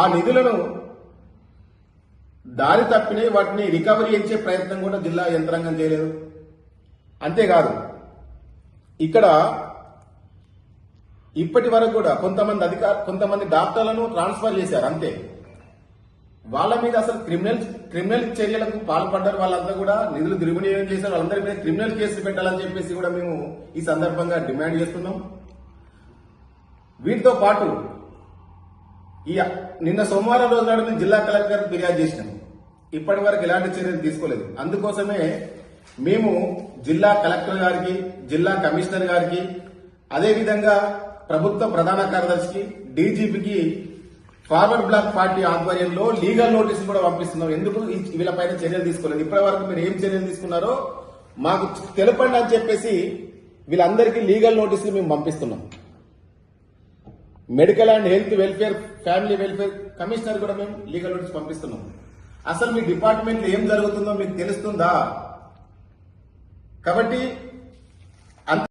ఆ నిధులను దారి తప్పినవి వాటిని రికవరీ చేసే ప్రయత్నం కూడా జిల్లా యంత్రాంగం చేయలేదు. అంతేకాదు ఇక్కడ ఇప్పటి వరకు కూడా కొంతమంది అధికార కొంతమంది డాక్టర్లను ట్రాన్స్ఫర్ చేశారు అంతే. వాళ్ళ మీద అసలు క్రిమినల్ క్రిమినల్ చర్యలకు పాల్పడ్డారు వాళ్ళంతా కూడా నిధులు దుర్వినియోగం చేశారు వాళ్ళందరి మీద క్రిమినల్ కేసులు పెట్టాలని చెప్పేసి కూడా మేము ఈ సందర్భంగా డిమాండ్ చేస్తున్నాం. వీటితో పాటు ఈ నిన్న సోమవారం రోజు నాడు మేము జిల్లా కలెక్టర్ ఫిర్యాదు చేసినాం. ఇప్పటి వరకు ఎలాంటి చర్యలు తీసుకోలేదు. అందుకోసమే మేము జిల్లా కలెక్టర్ గారికి జిల్లా కమిషనర్ గారికి అదేవిధంగా ప్రభుత్వ ప్రధాన కార్యదర్శికి డీజీపీకి ఫార్వర్డ్ బ్లాక్ పార్టీ ఆధ్వర్యంలో లీగల్ నోటీసులు కూడా పంపిస్తున్నాం. ఎందుకు వీళ్ళపైన చర్యలు తీసుకోలేదు? ఇప్పటి వరకు మీరు ఏం చర్యలు తీసుకున్నారో మాకు తెలపండి అని చెప్పేసి వీళ్ళందరికీ లీగల్ నోటీసులు మేము పంపిస్తున్నాం. Medical and health welfare family welfare commissioner కూడా మేము లీగల్ నోటీస్ పంపిస్తున్నాం. అసలు మీ డిపార్ట్మెంట్ ఏం జరుగుతుందో మీకు తెలుస్తుందా? కాబట్టి